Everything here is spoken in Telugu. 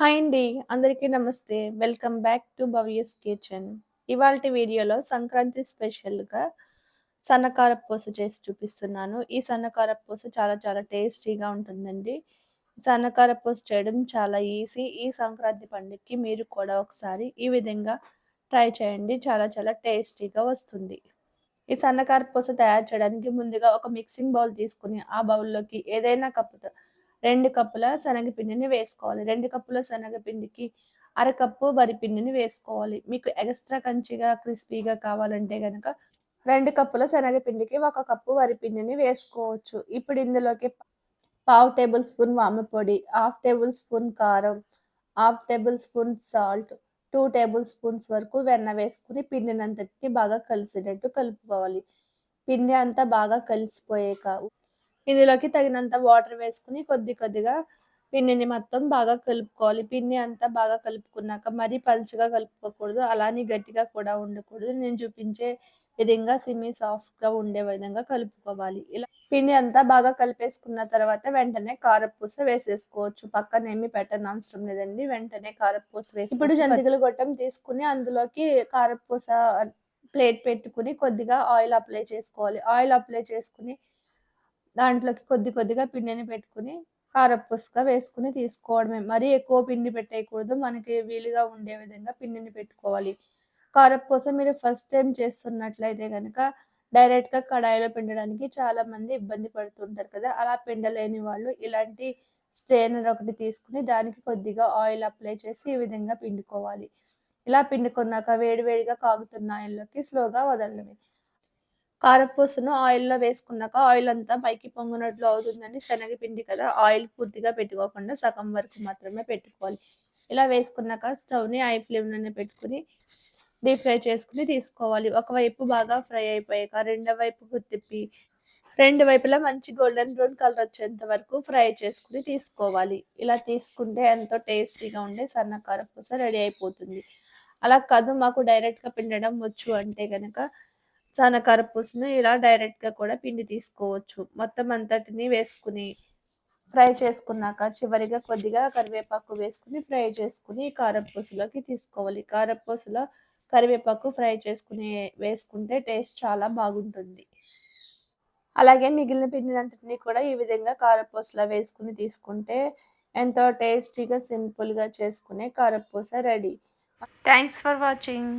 హాయ్ అండి అందరికీ నమస్తే. Welcome back to Bhavya's kitchen. ఇవాళ వీడియోలో సంక్రాంతి స్పెషల్గా సన్నకార పూస చేసి చూపిస్తున్నాను. ఈ సన్నకార పూస చాలా చాలా టేస్టీగా ఉంటుందండి. సన్నకార పూస చేయడం చాలా ఈజీ. ఈ సంక్రాంతి పండుగకి మీరు కూడా ఒకసారి ఈ విధంగా ట్రై చేయండి. చాలా చాలా టేస్టీగా వస్తుంది. ఈ సన్నకార పూస తయారు చేయడానికి ముందుగా ఒక మిక్సింగ్ బౌల్ తీసుకుని ఆ బౌల్లోకి ఏదైనా కప్పుతో రెండు కప్పుల శనగపిండిని వేసుకోవాలి. రెండు కప్పుల శనగపిండికి అరకప్పు వరి పిండిని వేసుకోవాలి. మీకు ఎక్స్ట్రా కంచిగా క్రిస్పీగా కావాలంటే కనుక రెండు కప్పుల శనగపిండికి ఒక కప్పు వరి పిండిని వేసుకోవచ్చు. ఇప్పుడు ఇందులోకి పావు టేబుల్ స్పూన్ వామపొడి హాఫ్ టేబుల్ స్పూన్ కారం half tablespoon salt two tablespoons వరకు వెన్న వేసుకుని పిండినంతటికి బాగా కలిసినట్టు కలుపుకోవాలి. పిండి అంతా బాగా కలిసిపోయాక ఇందులోకి తగినంత వాటర్ వేసుకుని కొద్ది కొద్దిగా పిండిని మొత్తం బాగా కలుపుకోవాలి. పిండి అంతా బాగా కలుపుకున్నాక మరీ పలుచగా కలుపుకోకూడదు. అలానే గట్టిగా కూడా ఉండకూడదు. నేను చూపించే విధంగా సిమి సాఫ్ట్గా ఉండే విధంగా కలుపుకోవాలి. ఇలా పిండి అంతా బాగా కలిపేసుకున్న తర్వాత వెంటనే కారపూస వేసేసుకోవచ్చు. పక్కన ఏమి పెట్టని అవసరం లేదండి. వెంటనే కారపూస వేసి ఇప్పుడు జంతికలు గొట్టం తీసుకుని అందులోకి కారపూస ప్లేట్ పెట్టుకుని కొద్దిగా ఆయిల్ అప్లై చేసుకోవాలి. ఆయిల్ అప్లై చేసుకుని దాంట్లోకి కొద్ది కొద్దిగా పిండిని పెట్టుకుని కారపూసగా వేసుకుని తీసుకోవడమే. మరీ ఎక్కువ పిండి పెట్టేయకూడదు. మనకి వీలుగా ఉండే విధంగా పిండిని పెట్టుకోవాలి. కారపూస మీరు ఫస్ట్ టైం చేస్తున్నట్లయితే కనుక డైరెక్ట్గా కడాయిలో పిండడానికి చాలా మంది ఇబ్బంది పడుతుంటారు కదా. అలా పిండలేని వాళ్ళు ఇలాంటి స్ట్రెయినర్ ఒకటి తీసుకుని దానికి కొద్దిగా ఆయిల్ అప్లై చేసి ఈ విధంగా పిండుకోవాలి. ఇలా పిండుకున్నాక వేడివేడిగా కాగుతున్న ఆయిల్లోకి స్లోగా వదలడమే. కారపూసను ఆయిల్లో వేసుకున్నాక ఆయిల్ అంతా పైకి పొంగినట్లు అవుతుందండి. శనగపిండి కదా ఆయిల్ పూర్తిగా పెట్టుకోకుండా సగం వరకు మాత్రమే పెట్టుకోవాలి. ఇలా వేసుకున్నాక స్టవ్ని ఐ ఫ్లేమ్లోనే పెట్టుకుని డీప్ ఫ్రై చేసుకుని తీసుకోవాలి. ఒకవైపు బాగా ఫ్రై అయిపోయాక రెండో వైపు తిప్పి రెండు వైపులా మంచి గోల్డెన్ బ్రౌన్ కలర్ వచ్చేంత వరకు ఫ్రై చేసుకుని తీసుకోవాలి. ఇలా తీసుకుంటే ఎంతో టేస్టీగా ఉండే సన్న కారపూస రెడీ అయిపోతుంది. అలా కాదు మాకు డైరెక్ట్గా పిండడం వచ్చు అంటే కనుక సన్నకార పూసను ఇలా డైరెక్ట్గా కూడా పిండి తీసుకోవచ్చు. మొత్తం అంతటిని వేసుకుని ఫ్రై చేసుకున్నాక చివరిగా కొద్దిగా కరివేపాకు వేసుకుని ఫ్రై చేసుకుని కారపూసలోకి తీసుకోవాలి. కారపూసలో కరివేపాకు ఫ్రై చేసుకుని వేసుకుంటే టేస్ట్ చాలా బాగుంటుంది. అలాగే మిగిలిన పిండినంతటిని కూడా ఈ విధంగా కారపూసలో వేసుకుని తీసుకుంటే ఎంతో టేస్టీగా సింపుల్గా చేసుకునే కారపూస రెడీ. Thanks for watching.